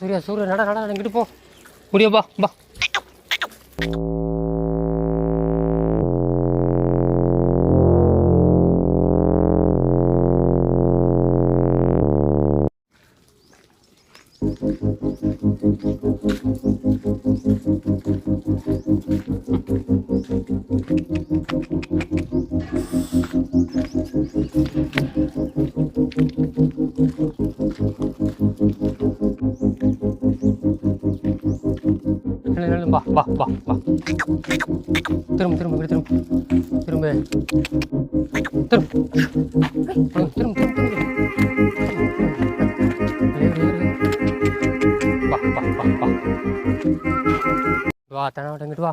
சூர்யா சூர்யா நட நட இங்கிட்டு போ. முடியா பா பா. வா வா வா. திரும்ப திரும்ப இப்படி திரும்ப. திரும்ப. திரும்ப. திரும்ப திரும்ப வா வா வா வா. வா தனாவட்ட இங்கிட்டு வா.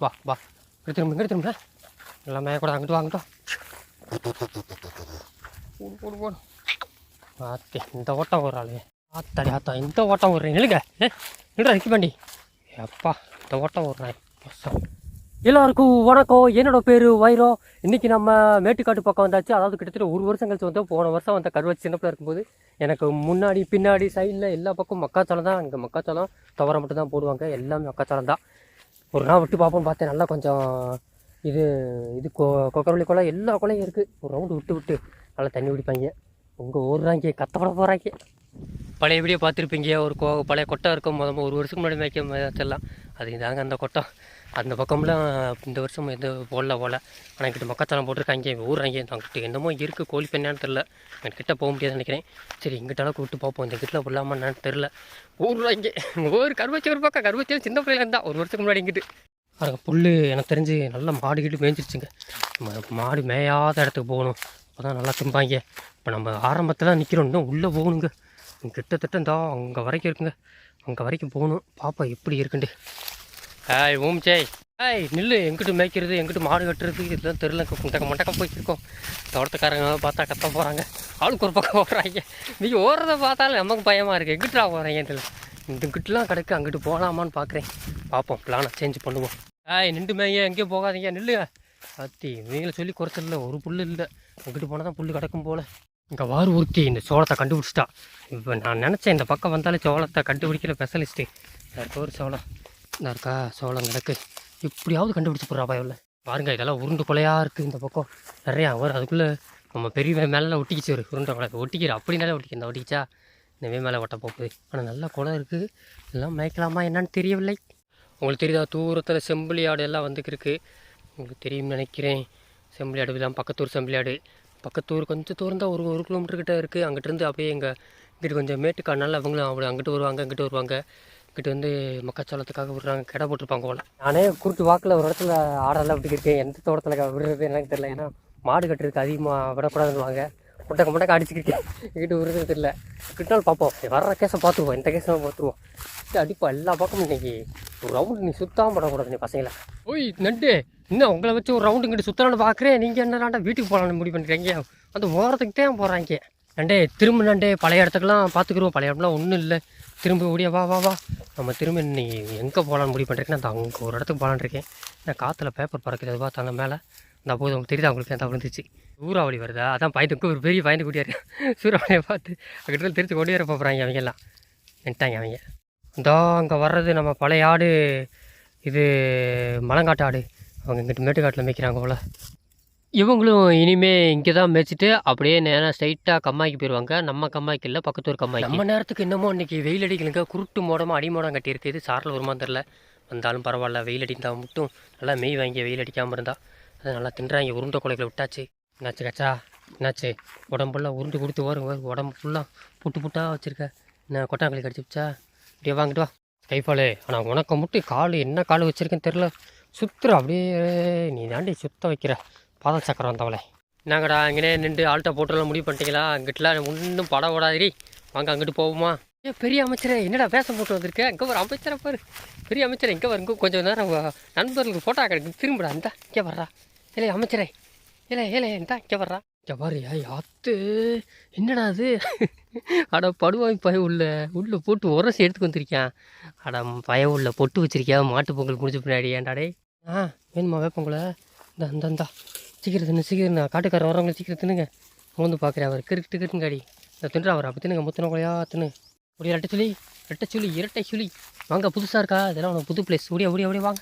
வா வா. இப்படி திரும்ப இங்கிட்டு திரும்ப. எல்லாமே கூட அங்கிட்டு வா அங்கிட்டு வா. போடு போடு போடு. ஆத்தே இந்த ஓட்டம் ஒரு ஆளு ஆத்தாடி ஆத்தா இந்த ஓட்டம் ஒரு நிலுங்க ஏ நில்றா நிற்க அப்பா இந்த ஓட்டம் ஒரு நாய். எல்லாருக்கும் வணக்கம். என்னோட பேர் வைரோ. இன்றைக்கி நம்ம மேட்டுக்காட்டு பக்கம் வந்தாச்சு. அதாவது கிட்டத்தட்ட ஒரு வருஷம் கழிச்சு வந்து போன வருஷம் வந்த கருவா சின்னப்பில் இருக்கும்போது எனக்கு முன்னாடி பின்னாடி சைடில் எல்லா பக்கம் மக்காச்சோளம் தான். இங்கே மக்காச்சோளம் துவரை மட்டும் தான் போடுவாங்க. எல்லாமே மக்காச்சோளம் தான். ஒரு நாள் விட்டு பார்ப்போம் பார்த்தேன். நல்லா கொஞ்சம் இது இது கொ கொக்கரவள்ளி குளம் எல்லா குளையும் இருக்குது ஒரு ரவுண்டு விட்டு விட்டு நல்லா தண்ணி பிடிப்பாங்க உங்கள் ஊர்றாங்க கத்தப்பட போகிறாங்க பழைய வீடியோ பார்த்துருப்பீங்க ஒரு கோ பழைய கொட்டை இருக்கும் முதல்ல ஒரு வருஷத்துக்கு முன்னாடி மேய்க்க மேய்ச்சலாம் அது இதாங்க அந்த கொட்டை. அந்த பக்கம்லாம் இந்த வருஷம் எந்த போடல போல. ஆனால் கிட்ட மக்காச்சோளம் போட்டிருக்காங்க ஊர்றாங்க அவங்ககிட்ட என்னமோ இருக்குது கோழி பெண்ணான்னு தெரில என்கிட்ட போக முடியாதுன்னு நினைக்கிறேன். சரி எங்கிட்டாலும் கூப்பிட்டு பார்ப்போம் இந்த கிட்ட விடலாமான்னு தெரில ஊர்றாங்க ஒரு கருவச்சி ஒரு பக்கம் கருவச்சி சின்ன பிள்ளைங்க இருந்தால் ஒரு வருஷத்துக்கு முன்னாடி இங்கிட்டு. பாருங்க புல் எனக்கு தெரிஞ்சு நல்லா மாடு கிட்டு மேய்ஞ்சிருச்சுங்க. மாடு மேயாத இடத்துக்கு போகணும். அப்போ தான் நல்லா திம்பாங்க. இப்போ நம்ம ஆரம்பத்தில் நிற்கிறோம் இன்னும் உள்ளே போகணுங்க. கிட்டத்தட்ட இந்த அங்கே வரைக்கும் இருக்குங்க. அங்கே வரைக்கும் போகணும். பாப்பா எப்படி இருக்குண்டு ஆய் ஓம் ஜெய் ஆய் நில்லு. எங்கிட்டு மேய்க்கிறது எங்கிட்டு மாடு கட்டுறது இதெல்லாம் தெரில முட்டக்க முட்டக்க போய்க்கிருக்கோம். தோட்டத்துக்காரங்க பார்த்தா கத்த போகிறாங்க ஆளுக்கு ஒரு பக்கம் ஓடுறாங்க நீங்கள் ஓடுறத பார்த்தாலும் நமக்கு பயமாக இருக்குது எங்கிட்டா போகிறாங்க இதில்? இங்கிட்டலாம் கிடக்கு. அங்கிட்டு போகலாமான்னு பார்க்குறேன் பார்ப்போம் பிளானை சேஞ்ச் பண்ணுவோம். ஆய் நின்று மேய்ங்க. எங்கேயும் போகாதீங்க. நில்லுங்க. அத்தி நீங்கள சொல்லி குறைச்சல ஒரு புல் இல்லை. அங்கிட்டு போனால் தான் புல் கிடக்கும் போல். இங்கே வார் ஒருத்தி இந்த சோளத்தை கண்டுபிடிச்சிட்டா. இப்போ நான் நினச்சேன் இந்த பக்கம் வந்தாலே சோளத்தை கண்டுபிடிக்கிற ஸ்பெஷலிஸ்ட்டு இருக்க ஒரு சோளம்? இந்த இருக்கா சோளம் கிடக்கு. இப்படியாவது கண்டுபிடிச்சி போடுறா பயவில் பாருங்க இதெல்லாம் உருண்டு கொலையாக இருக்குது இந்த பக்கம். நிறையா வரும் அதுக்குள்ளே நம்ம பெரிய மேலே ஒட்டிக்கிச்சு ஒரு உருண்டை கொலை ஒட்டிக்கிற அப்படினாலே ஒட்டிக்க இந்த ஒட்டிக்கிச்சா? இந்த மேலே ஒட்ட போகுது ஆனால் நல்ல குளம் இருக்குது எல்லாம் மயக்கலாமா என்னன்னு தெரியவில்லை. உங்களுக்கு தெரியுதா தூரத்தில் செம்பிளி ஆடு எல்லாம் வந்துக்கிருக்கு. உங்களுக்கு தெரியும்னு நினைக்கிறேன். செம்பிளி ஆடு தான் பக்கத்தூர் செம்பிளி ஆடு. பக்கத்து ஊர் கொஞ்சம் தூரம் தான் ஒரு ஒரு கிலோமீட்டர் கிட்ட இருக்குது அங்கிட்டிருந்து அப்படியே எங்கள் இங்கிட்டு கொஞ்சம் மேட்டுக்கானால அவங்களும் அப்படி அங்கிட்டு வருவாங்க இங்கிட்டு வருவாங்க. இங்கிட்டு வந்து மக்காச்சோளத்துக்காக விடுறாங்க. கடை போட்டிருப்பாங்க போல. நானே குறுக்கு வாக்கில் ஒரு இடத்துல ஆடெல்லாம் இருக்கேன். எந்த தோட்டத்தில் விடுறது எனக்கு தெரியல. ஏன்னா மாடு கட்டுறதுக்கு அதிகமாக விடக்கூடாதுன்னுவாங்க. முட்டக்க முட்டக்க அடிச்சுக்கிட்டேன் வீட்டு உருது தெரியல கிட்டால் பார்ப்போம். வர்ற கேஸை பார்த்துருவோம். இந்த கேஸை பார்த்துருவோம். அடிப்பா எல்லா பக்கமும் இன்னைக்கு ஒரு ரவுண்டு நீ சுத்தாமல் படக்கூடாது நீ பசங்களை. ஓய் நண்டு. இன்னும் உங்களை வச்சு ஒரு ரவுண்டு இங்கிட்டு சுத்தலான்னு பார்க்குறேன் நீங்கள் என்னடாண்டா வீட்டுக்கு போகலான்னு முடிவு பண்ணுறீங்க அந்த ஓரத்துக்கு தான் போகிறாங்க நண்டே திரும்ப நண்டே. பழைய இடத்துக்குலாம் பார்த்துக்குருவோம் பழைய இடம்லாம் ஒன்றும் இல்லை. திரும்ப ஓடியா வா வா வா. நம்ம திரும்ப இன்னைக்கு எங்கே போகலான்னு முடிவு பண்ணுறீங்கன்னா அந்த அங்கே ஒரு இடத்துக்கு போகலான்னு இருக்கேன். நான் காற்றுல பேப்பர் பறக்கிறது அது பார்த்தா மேலே. இந்த போது உங்களுக்கு தெரியுதா அவங்களுக்கு அந்த விழுந்துச்சு சூறாவளி வருதா? அதான் பயந்துக்கு ஒரு பெரிய பயந்து கூட்டியாரு. சூறாவளியை பார்த்து அங்கிட்ட திருச்சி கொண்டு வர போகிறாங்க அவங்க எல்லாம். நின்ட்டாங்க அவங்க இதோ அங்கே வர்றது நம்ம பழைய ஆடு. இது மலங்காட்டு ஆடு. அவங்க இங்கிட்டு மேட்டுக்காட்டில் மேய்க்கிறாங்க போல். இவங்களும் இனிமே இங்கே தான் மேய்ச்சிட்டு அப்படியே நேராக ஸ்ட்ரைட்டாக கம்மாய்க்கு போயிடுவாங்க நம்ம கம்மாய்க்கு இல்லை ஒரு கம்மாய் நம்ம நேரத்துக்கு என்னமோ இன்றைக்கி வெயில் அடிக்கலுங்க. குருட்டு மோடமாக அடிமோடம் கட்டியிருக்கு. இது சாரில் வருமா தெரில வந்தாலும் பரவாயில்ல. வெயில் அடிந்தால் மட்டும் நல்லா மெய் வாங்கி வெயில் அடிக்காமல் இருந்தால் அது நல்லா தின்றாங்க உருண்டை கொலைகளை விட்டாச்சு. என்னாச்சு கச்சா? என்னாச்சு? உடம்புலாம் உருண்டு கொடுத்து வரும் வரும். உடம்பு ஃபுல்லாக புட்டு புட்டாக வச்சுருக்க. என்ன கடிச்சு கடிச்சிச்சா இப்படியே வாங்கிட்டு வா. கைஃபாலு ஆனால் உனக்கு மட்டும் கால் என்ன கால் வச்சுருக்கேன்னு தெரில சுற்றுற அப்படியே நீ தாண்டி சுத்த வைக்கிற. பாத சக்கரம் வந்தவளே. என்னங்கடா இங்கே நின்று ஆள்கிட்ட போட்டுலாம் முடிவு பண்ணிட்டீங்களா? அங்கிட்டலாம் ஒன்றும் படம் ஓடாதிரி வாங்க அங்கிட்டு போவோமா? ஏ பெரிய அமைச்சரே என்னடா வேஷம் போட்டு வந்திருக்கேன் இங்கே ஒரு அமைச்சரை பாரு. பெரிய அமைச்சர் இங்கே வரும் கொஞ்சம் நேரம் நண்பர்களுக்கு ஃபோட்டோ கிடைக்கும் திரும்படா அந்த இங்கே வர்றா. இல்லை அமைச்சரே. இல்லை ஏலே இந்தா இங்கே வர்றா. இங்கே பாரு அத்து என்னடா அது? அட படுவாய் பய உள்ள. உள்ள போட்டு உரசி எடுத்துக்கு வந்திருக்கேன் அட பய உள்ள பொட்டு வச்சிருக்கியா? மாட்டு பொங்கல் முடிஞ்ச பின்னாடி. ஏன்டாடே ஆ வேணுமா வேப்பங்குள்ள இந்த இந்த இந்தா. சீக்கிரம் தின்னு சீக்கிரம் நான் காட்டுக்காரர் வரவங்களை சீக்கிரம் தின்னுங்க. வந்து பார்க்குறேன் அவர். கிறுக்கு கிறுக்குங்காடி இந்த தின்று அவர். அப்போ தின்னுங்க. முத்தின கொலையா தின்னு. ஒரு இரட்டை சுழி இரட்டை சுழி இரட்டை சுழி. வாங்க புதுசாக இருக்கா? இதெல்லாம் உனக்கு புது பிளேஸ் ஓடியா ஓடியா ஓடியா வாங்க.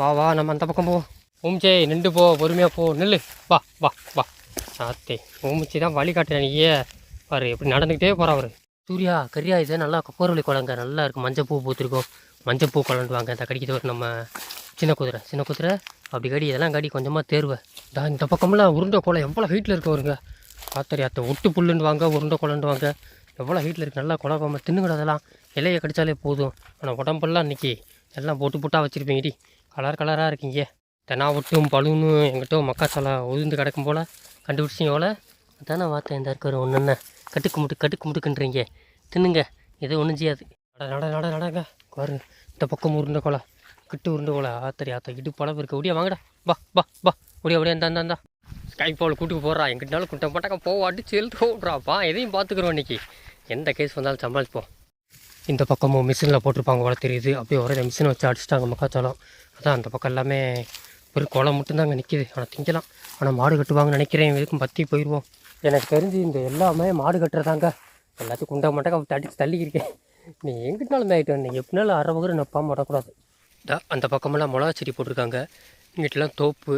வா வா நம்ம அந்த பக்கம் போவோம். ஓமிச்சே நின்று போ பொறுமையாக போ நில்லு. வா வா வா. சாத்தே ஓமிச்சி தான் வழி காட்டுறேன் நீயே. பாரு எப்படி நடந்துக்கிட்டே போகிறா அவரு. சூர்யா கரியா இது நல்லா போர்வழி குழங்க. நல்லா இருக்கும் மஞ்சள் பூ பூத்திருக்கும் மஞ்சள் பூ குழண்டுவாங்க இந்த கடிக்கிறது ஒரு நம்ம சின்ன குதிரை. சின்ன குதிரை அப்படி கடி இதெல்லாம் கடி கொஞ்சமாக தேர்வை. தான் இந்த பக்கமெல்லாம் உருண்டை கோலம் எவ்வளோ ஹீட்டில் இருக்கு வருங்க ஆத்தரி அத்தை ஒட்டு புல்லுன்னு வாங்க உருண்டை குழண்டுவாங்க எவ்வளோ ஹீட்டில் இருக்குது நல்லா குழப்பாம தின்னுங்கடா அதெல்லாம். இலையை கடிச்சாலே போதும். ஆனால் உடம்பெல்லாம் இன்றைக்கி எல்லாம் போட்டு போட்டாக வச்சுருப்பீங்கடி கலர் கலராக இருக்கீங்க. தெனா விட்டும் பலூனு எங்கிட்ட மக்காச்சோளம் உதிர்ந்து கிடக்கும் போல் கண்டுபிடிச்சிங்க போல. அதானே வார்த்தை இந்த இருக்கிற ஒன்று என்ன? கட்டுக்கு முட்டு கட்டுக்கு முட்டுக்குன்றீங்க தின்னுங்க. எதுவும் ஒன்றும் செய்யாது. நட நட நட நடங்க பாரு இந்த பக்கம் உருண்டை கொலை கிட்டு உருண்டை கொலை. ஆத்தரி ஆத்தா இடு பழம் இருக்கு. ஒடியா வாங்கடா. பா பா பா ஒடியா ஒடியா இந்தா இந்தா ஸ்கை போல் கூட்டுக்கு போடுறா எங்கிட்டாலும் குட்டை போட்டாக்க போவாட்டு அடிச்சு எழுத்து எதையும் பார்த்துக்குறோம் இன்றைக்கி எந்த கேஸ் வந்தாலும் சமாளிப்போம். இந்த பக்கமும் மிஷினில் போட்டிருப்பாங்க போல தெரியுது. அப்படியே ஒரே மிஷினை வச்சு அடிச்சிட்டாங்க மக்காச்சோளம். அதான் அந்த பக்கம் எல்லாமே ஒரு குளம் மட்டும்தாங்க நிற்கிது ஆனால் திங்கலாம். ஆனால் மாடு கட்டுவாங்கன்னு நினைக்கிறேன். இதுக்கும் பற்றி போயிடுவோம் எனக்கு தெரிஞ்சு இந்த எல்லாமே மாடு கட்டுறதாங்க. எல்லாத்தையும் குண்டா மாட்டாக்க தடிச்சு தள்ளிக்கிருக்கேன். நீ எங்கிட்டாலும் மேயிட்டு வந்தீங்க நீ எப்படினாலும் அரை வகுறு நப்பாமல் விடக்கூடாது. அந்த பக்கமெல்லாம் மிளகா செடி போட்டிருக்காங்க. இங்கிட்டலாம் தோப்பு.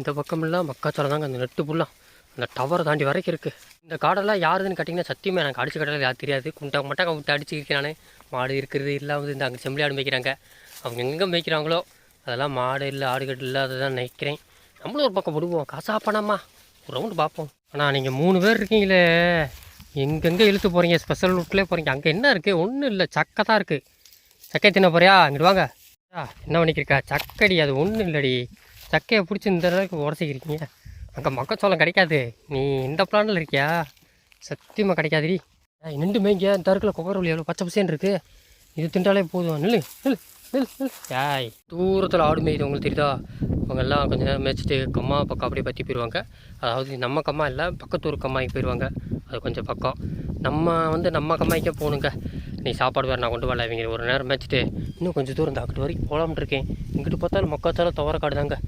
இந்த பக்கமெல்லாம் மக்காச்சோளம் தாங்க. அந்த நெட்டு புல்லாம் அந்த டவரை தாண்டி வரைக்கும் இருக்குது இந்த காடெல்லாம் யாருதுன்னு கேட்டிங்கன்னா சத்தியமாக எனக்கு அடிச்சு கட்டல. யார் தெரியாது. குண்டா மட்டும் அவங்க அடிச்சுக்கிறேன் நான் மாடு இருக்கிறது இல்லாமல் இந்த அங்கே செம்பளி ஆடு மேய்க்கிறாங்க. அவங்க எங்கே மேய்க்கிறாங்களோ அதெல்லாம் மாடு இல்லை ஆடுகட்டு இல்லாததான் நினைக்கிறேன். நம்மளும் ஒரு பக்கம் விடுவோம் காசா பணமா ஒரு ரவுண்டு பார்ப்போம். ஆனால் நீங்கள் மூணு பேர் இருக்கீங்களே. எங்கெங்கே இழுத்து போகிறீங்க ஸ்பெஷல் ரூட்லேயே போகிறீங்க அங்கே என்ன இருக்குது ஒன்றும் இல்லை. சக்கை தான் இருக்குது சக்கை தின்ன போறியா? இங்கிட்டு வாங்க. ஆ என்ன பண்ணிக்கிருக்கா? சக்கடி அது ஒன்றும் இல்லடி. சக்கையை பிடிச்சி இந்த அளவுக்கு உடச்சிக்கிறீங்க அங்கே மக்கச்சோளம் கிடைக்காது. நீ இந்த பிளானில் இருக்கியா? சத்தியமாக கிடைக்காதுடி. ஏய், நின்று மேய்ங்க இந்த இருக்குல்ல கொக்கரவள்ளி எவ்வளோ பச்சை பசேன்னு இருக்குது இது தின்றாலே போதும். நில்லு நில்லு. ஏய் தூரத்தில் ஆடு மேய்து உங்களுக்கு தெரியுதா? அவங்க எல்லாம் நேரம் மேய்ச்சிட்டு கம்மா பக்கம் அப்படியே பற்றி போயிடுவாங்க அதாவது நம்ம கம்மா இல்லை பக்கத்தூர் கம்மாய்க்கு போயிடுவாங்க அது கொஞ்சம் பக்கம். நம்ம வந்து நம்ம கம்மாய்க்கே போகணுங்க. நீ சாப்பாடு வேறு நான் கொண்டு வரல இவங்க ஒரு நேரம் மேய்ச்சிட்டு இன்னும் கொஞ்சம் தூரம் தாக்கிட்டு வரைக்கும் போகலாம்னு இருக்கேன். இங்கிட்டு பார்த்தாலும் மக்காச்சாலும் துவர காடு தாங்க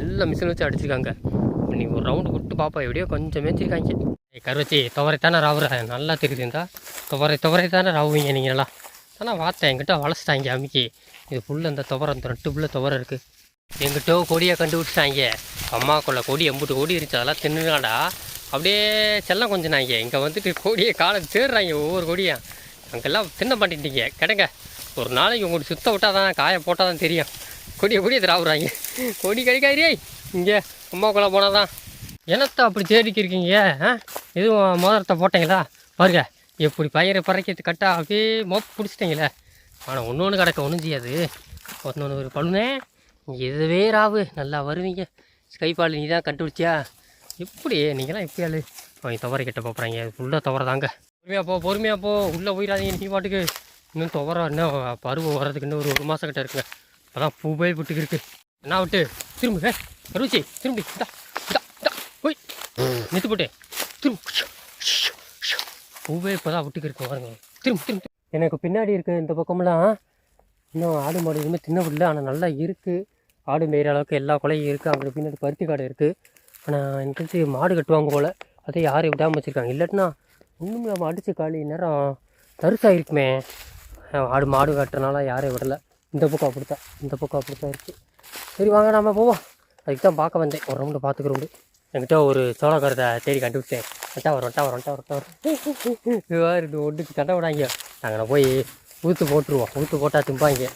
எல்லாம் மிஷின் வச்சு அடிச்சிருக்காங்க. நீ ஒரு ரவுண்டு விட்டு பாப்பா எப்படியோ கொஞ்சம் மேய்ச்சிருக்காங்க. கருவச்சி துவரை தானே ராவுற? நல்லா தெரியுது துவரை துவரை தானே ராவுவீங்க நீங்கள் நல்லா ஆனால் வார்த்தை என்கிட்ட வளர்ச்சிட்டாங்க அம்மிக்கு இது ஃபுல்லாக இந்த துவரம் அந்த ரெட்டு துவரம் இருக்குது எங்கிட்டோ கொடியை கண்டுபிடிச்சிட்டாங்க. அம்மாக்குள்ளே கொடி எம்புட்டு கொடி இருந்துச்சு அதெல்லாம் தின்னுனாடா. அப்படியே செல்லம் கொஞ்சம் நாங்க இங்கே வந்துட்டு கொடியை காலை தேடுறாங்க ஒவ்வொரு கொடியும். அங்கெல்லாம் தின்ன பண்ணிட்டீங்க கிடங்க. ஒரு நாளைக்கு உங்களுக்கு சுத்த விட்டால் தான் காய போட்டால் தான் தெரியும். கொடியை கொடியை திராவுறாங்க கொடி கிடைக்காதே இங்கே அம்மாக்குள்ளே போனால் தான் என்னத்தை அப்படி தேடிக்கிருக்கீங்க ஆ? எதுவும் மோதிரத்தை போட்டீங்களா? பாருங்க எப்படி பயிரை பறக்கிறது கட்டா அப்படியே மொப்பு பிடிச்சிட்டிங்களே. ஆனால் ஒன்று ஒன்று கிடக்க ஒன்றும் செய்யாது. ஒன்று ஒன்று ஒரு பழுனே இதுவே ராவு. நல்லா வருவீங்க. ஸ்கைபால் நீ தான் கண்டுபிடிச்சியா? எப்படி? நீங்களாம் எப்படி ஆள்? அவங்க துவரை கிட்ட போகிறாங்க ஃபுல்லாக துவர தாங்க பொறுமையாக போ பொறுமையாக போ. உள்ளே போயிடாதீங்க நீ பாட்டுக்கு. இன்னும் துவர இன்னும் பருவம் வர்றதுக்கு இன்னும் ஒரு ஒரு மாதம் கிட்ட இருக்குங்க. அதான் போய் விட்டுக்கு இருக்கு. என்ன விட்டு திரும்ப கருச்சி திரும்பி. இந்தா இந்தா இந்தா. போய். நித்து போட்டு. திரும்ப. பூவே இப்போ தான் விட்டுக்கு இருக்கு பாருங்க. திரும்ப திரும்ப. எனக்கு பின்னாடி இருக்க இந்த பக்கமெல்லாம் இன்னும் ஆடு மாடு எதுவுமே தின்ன விடல ஆனால் நல்லா இருக்குது ஆடு மேய்கிற அளவுக்கு எல்லா கொலையும் இருக்குது அங்கே பின்னாடி பருத்தி காடு இருக்குது ஆனால் எனக்கு தெரிஞ்சு மாடு கட்டுவாங்க போல். அதை யாரும் விடாமல் வச்சுருக்காங்க. இல்லாட்டினா இன்னும் நம்ம அடித்து காலி நேரம் தருசாயிருக்குமே. ஆடு மாடு கட்டுறனால யாரையும் விடலை. இந்த பக்கம் அப்படித்தான். இந்த பக்கம் அப்படித்தான் இருக்குது சரி வாங்க நம்ம போவோம். அதுக்கு தான் பார்க்க வந்தேன். ஒரு ரவுண்டு பார்த்துக்கிறோண்டு என்கிட்ட ஒரு சோளக்கரத்தை தேடி கண்டுபிடிச்சேன். வட்டா வரும் வட்டா வரும் வட்டா வரும் வட்டா வரும். இது ஒன்றுக்கு சண்டை விடாங்க நாங்கள் போய் ஊற்று போட்டுருவோம். ஊற்று போட்டால் திம்பாங்க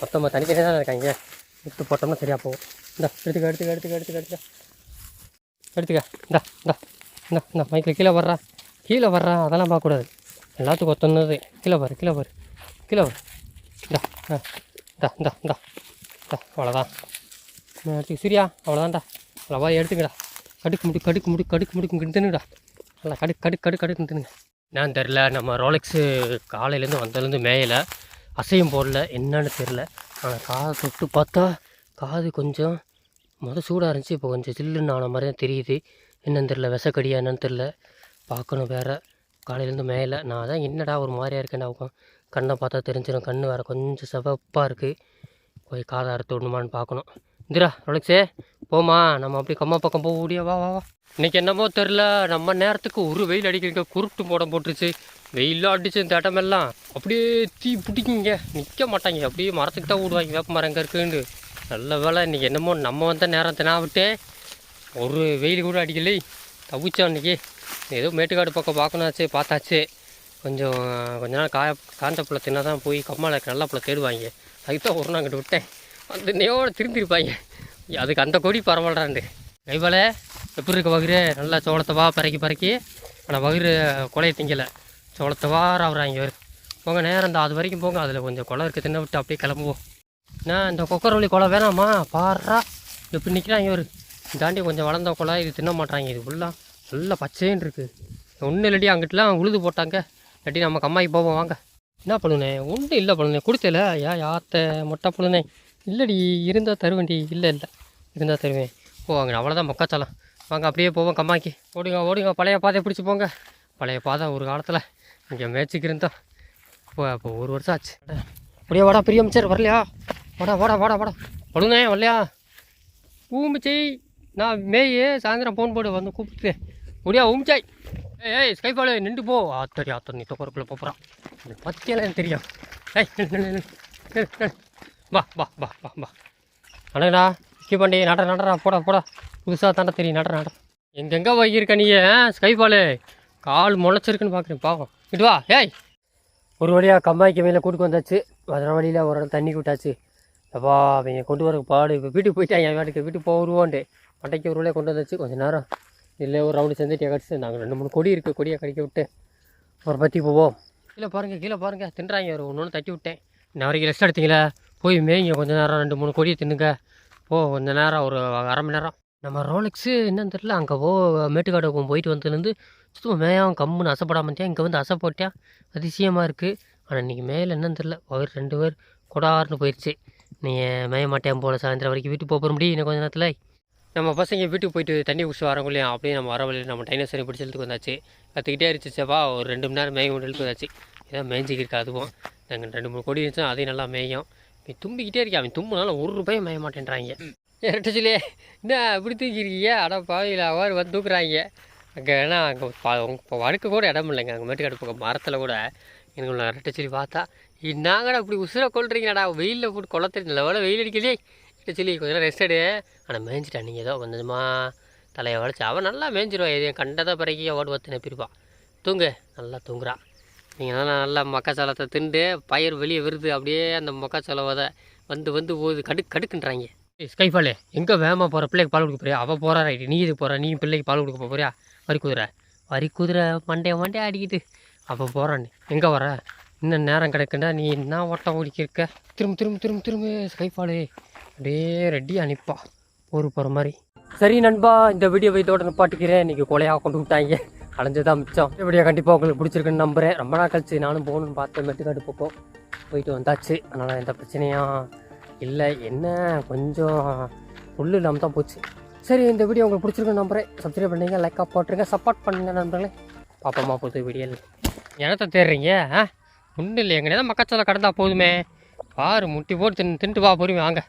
மொத்தமாக தனித்தனியாக தான் இருக்காங்க. ஊற்று போட்டோம்னா சரியாக போகும். இந்த எடுத்துக்க எடுத்துக்க எடுத்துக்க எடுத்துக்க எடுத்துக்க. எடுத்துக்க. இந்தா இந்தா இந்தா இந்த. மைக்கில் கீழே வர்றா. கீழே வர்றா. அதெல்லாம் பார்க்கக்கூடாது. எல்லாத்துக்கும் ஒத்தனது கீழே பாரு கீழே பாரு கீழே வரு. இந்தா ஆ இந்தா இந்தா இந்தா. இந்தா அவ்வளோதான் எடுத்துக்க. சரியா அவ்வளோதான்டா அவ்வளோவா எடுத்துக்கடா. கடுக்கு முடி கடுக்கு முடி கடுக்கு முடிக்கு தின்னுடா நல்லா கடுக்கு கடுக்கு கடுக்கு கடுக்குன்னு தின்னுங்க என்னன்னு தெரில நம்ம ரோலெக்ஸு காலையிலேருந்து வந்ததுலேருந்து மேயலை. அசையும் போடல. என்னன்னு தெரில ஆனால் காதை தொட்டு பார்த்தா காது கொஞ்சம் மொதல் சூடாக இருந்துச்சு. இப்போ கொஞ்சம் சில்லுன்னு ஆன மாதிரி தான் தெரியுது. என்னன்னு தெரில விசக்கடியா என்னன்னு தெரில பார்க்கணும் வேறு. காலையிலேருந்து மேலே நான் தான் என்னடா ஒரு மாதிரியாக இருக்கேன்டா உட்காந்து. கண்ணை பார்த்தா தெரிஞ்சிடும் கண் வேறு கொஞ்சம் செவப்பாக இருக்குது போய் காதை அறுத்து விடணுமான்னு பார்க்கணும். இந்திரா ரோலெக்ஸே போமா நம்ம அப்படி கம்மா பக்கம் போக முடியா வா வா வா. இன்னைக்கு என்னமோ தெரில நம்ம நேரத்துக்கு ஒரு வெயில் அடிக்கிறீங்க குருட்டு போட போட்டுருச்சு. வெயிலாம் அடிச்சு இந்த இடமெல்லாம் அப்படியே தீ பிடிக்குங்க. நிற்க மாட்டாங்க அப்படியே மரத்துக்கு தான் விடுவாங்க வேப்ப மரம் எங்கே இருக்குன்னு. நல்ல வேலை இன்னைக்கு என்னமோ நம்ம வந்த நேரத்தை நான் ஒரு வெயில் கூட அடிக்கலை. தவிச்சோம் இன்னைக்கு. ஏதோ மேட்டுக்காடு பக்கம் பார்க்கணாச்சு பார்த்தாச்சு. கொஞ்சம் கொஞ்ச நாள் காய காந்த பிள்ளை தின்னா தான் போய் கம்மால நல்ல பிள்ளை தேடுவாங்க. அதுக்கு தான் ஒரு நாள் விட்டேன். அந்த நேவோட திரும்பியிருப்பாங்க அதுக்கு அந்த கொடி பரவாயில்லாண்டு கைவால எப்படி இருக்க வகுரு நல்லா சோளத்தை வா பறக்கி பறக்கி. ஆனால் வகுரு கொலையை திங்கலை. சோளத்தை வாராங்க இவர் போங்க நேரம் இந்த அது வரைக்கும் போங்க. அதில் கொஞ்சம் குளம் இருக்குது. தின்ன விட்டு அப்படியே கிளம்புவோம். நான் இந்த கொக்கரவள்ளி குலை வேணாமா? பாடுறா எப்படி நிற்கிறாங்க இவர் தாண்டி கொஞ்சம் வளர்ந்த குளம். இது தின்ன மாட்டாங்க இது ஃபுல்லாக நல்லா பச்சைன்னு இருக்குது ஒன்றும் இல்லடி அங்கிட்டலாம் உழுது போட்டாங்க. இல்லாட்டி நம்ம கம்மாய்க்கு போவோம். வாங்க. என்ன பண்ணுனே ஒன்றும் இல்லை பண்ணுனே கொடுத்தல? ஏன் யாத்த மொட்டை பண்ணுனே இல்லடி இருந்தால் தருவேன்டி. இல்லை இல்லை. இருந்தால் தருவேன். ஓ அங்கே அவ்வளோதான் மொக்காச்சாலாம் வாங்க அப்படியே போவோம் கம்மாக்கி. ஓடுங்க ஓடுங்க பழைய பாதையை பிடிச்சி போங்க. பழைய பாதை ஒரு காலத்தில் இங்கே மேய்ச்சிக்கு இருந்தோம். இப்போ இப்போ ஒரு வருஷம் ஆச்சு. அப்படியே வாடா பெரிய அமைச்சர் வரலையா? வாடா வாடா வாடா வாடா. பழுனே வரலையா? ஊமிச்சை நான் மேயே சாயந்தரம் ஃபோன் போடு வந்து கூப்பிட்டு முடியா ஊமிச்சாய் ஏய் ஏய் ஸ்கைபாலு நின்று போ. ஆத்தடி ஆத்தர் நீ தொக்கருக்குள்ளே போகிறான் பத்தியெல்லாம் எனக்கு தெரியும். ஏய் வா வா வா வா வா. அடடா கீ பண்ணி நட நடடா போடா போடா. புதுசாக தாண்டா தெரியும் நட நட எங்கெங்கே வைக்கிருக்க நீ ஸ்கைஃபாலு கால் முளைச்சிருக்குன்னு பார்க்குறேன் பாவம். இட்டு வா ஏய். ஒரு வழியாக கம்மாய்க்கு மேலே கூட்டுக்கு வந்தாச்சு. வர வழியில் ஒரு இடம் தண்ணி விட்டாச்சு. அப்பா அவங்க கொண்டு வர பாடு. இப்போ வீட்டுக்கு போயிட்டேன் என் வீட்டுக்கு வீட்டுக்கு போடுவோன்ட்டு மட்டைக்கு ஒரு வழியாக கொண்டு வந்தாச்சு கொஞ்சம் நேரம். இல்லை ஒரு ரவுண்டு செஞ்சுட்டு கடிச்சு நாங்கள் ரெண்டு மூணு கொடி இருக்குது கொடியை கடிக்க விட்டு. ஒரு பற்றி போவோம். கீழே பாருங்கள் கீழே பாருங்கள் தின்றாங்க ஒரு ஒன்று ஒன்று தட்டி விட்டேன். இன்ன வரைக்கும் ரெஸ்ட் எடுத்தீங்களா? போய் மேய்ங்க. கொஞ்ச நேரம் ரெண்டு மூணு கொடியை தின்னுங்க. போ கொஞ்ச நேரம் ஒரு அரை மணி நேரம். நம்ம ரோலெக்ஸு என்னன்னு தெரில அங்கே போ மேட்டுக்காடு போயிட்டு வந்ததுலேருந்து சுத்தமாக மேயாவும் கம்முன்னு அசைப்படாமல் இருந்தேன் இங்கே வந்து அசைப்போட்டேன் அதிசயமாக இருக்குது ஆனால் இன்றைக்கி மேலே என்னன்னு தெரில ஒரு ரெண்டு பேர் கொடார்னு போயிடுச்சு நீங்கள் மேய மாட்டேன் போல? சாயந்தரம் வரைக்கும் வீட்டுக்கு போக போகிற முடியும் இன்னும் கொஞ்சம் நேரத்தில். நம்ம பசங்க வீட்டுக்கு போயிட்டு தண்ணி குடிச்சு வரக்குள்ளேயும் அப்படியே நம்ம வர வழியில் நம்ம டைனோசரி பிடிச்சி வந்தாச்சு. கற்றுக்கிட்டே இருந்துச்சுப்பா ஒரு ரெண்டு மணி நேரம் மேய மட்டும் வந்தாச்சு. இதான் மேய்ஞ்சிக்கிருக்கு அதுவும். நாங்கள் ரெண்டு மூணு கொடி இருந்துச்சு அதையும் நல்லா மேயும். அவன் தும்பிக்கிட்டே இருக்கேன் அவன் தும்புனாலும் ஒரு ரூபாயும் மேய மாட்டேன்றாங்க. இரட்டச்சிலே என்ன இப்படி தூக்கிருக்கீங்க அட பாவியில் அவர் வந்து தூக்குறாங்க. அங்கே ஏன்னா அங்கே இப்போ வடுக்க கூட இடம் இல்லைங்க. அங்கே மேட்டுக்காடு பக்கம் மரத்தில் கூட. எனக்கு உள்ள ரெட்டச்சிலி பார்த்தா நாங்கடா இப்படி உசுரை கொள்றீங்கடா வெயிலில் போட்டு கொள்ள தெரியும் லெவலில் வெயில் அடிக்கலையே ரெட்டச்சிலி கொஞ்ச நேரம் ரெஸ்ட் எடு. ஆனால் மேய்ஞ்சிட்டான் நீங்கள் ஏதோ கொஞ்சமாக தலையை வளைச்சி அவன் நல்லா மேய்ஞ்சிருவான் எதையும் கண்டதை பிறகு ஓடு வத்து நப்பிருப்பான் தூங்கு. நல்லா தூங்குறான் நீங்கள் தான் நல்லா மக்காச்சோளத்தை திண்டு பயிர் வெளியே வருது அப்படியே அந்த மக்காச்சோளம் வந்து வந்து போகுது கடு கடுக்குன்றாங்க. ஸ்கைஃபாலே எங்கே வேகமாக போகிற பிள்ளைக்கு பால் கொடுக்க போறியா? அவள் போகிறா ரைட்டு நீ இது போகிற நீ பிள்ளைக்கு பால் கொடுக்க போறியா? வரி குதிரை. வரி குதிரை மண்டையை மண்டையை அடிக்கிட்டு அவள் போகிறான்னு எங்கே வர? இன்னும் நேரம் கிடைக்குண்டா நீ என்ன ஓட்டம் ஓடிக்கிருக்க? திரும்ப திரும்ப திரும்ப திரும்ப ஸ்கைஃபாலே அப்படியே ரெடியாக அனுப்பா போர் போகிற மாதிரி. சரி நண்பா இந்த வீடியோவை இதோட நிப்பாட்டிக்கிறேன் இன்றைக்கி கொலையாக கொண்டு விட்டாங்க. அலைஞ்சதான் மிச்சம். இப்படியா கண்டிப்பாக உங்களுக்கு பிடிச்சிருக்குன்னு நம்புகிறேன் ரொம்ப நாள் கழிச்சு நானும் போகணும்னு பார்த்து மெட்டுக்காட்டு போப்போம் போயிட்டு வந்தாச்சு. அதனால் எந்த பிரச்சனையும் இல்லை. என்ன கொஞ்சம் புல்லு இல்லாமல் தான் போச்சு. சரி இந்த வீடியோ உங்களுக்கு பிடிச்சிருக்குன்னு நம்புகிறேன் சப்ஸ்கிரைப் பண்ணுங்க லைக்காக போட்டுருங்க. சப்போர்ட் பண்ணுங்க நண்பர்களே. பாப்போமா புது வீடியோ எனத்தை தேடுறீங்க ஆ? ஒன்றும் இல்லை எங்கே மக்காச்சோளம் கடந்தால் போதுமே. பாரு முட்டி போட்டு தின்னு தின்ட்டு வா பொறுமை வாங்க.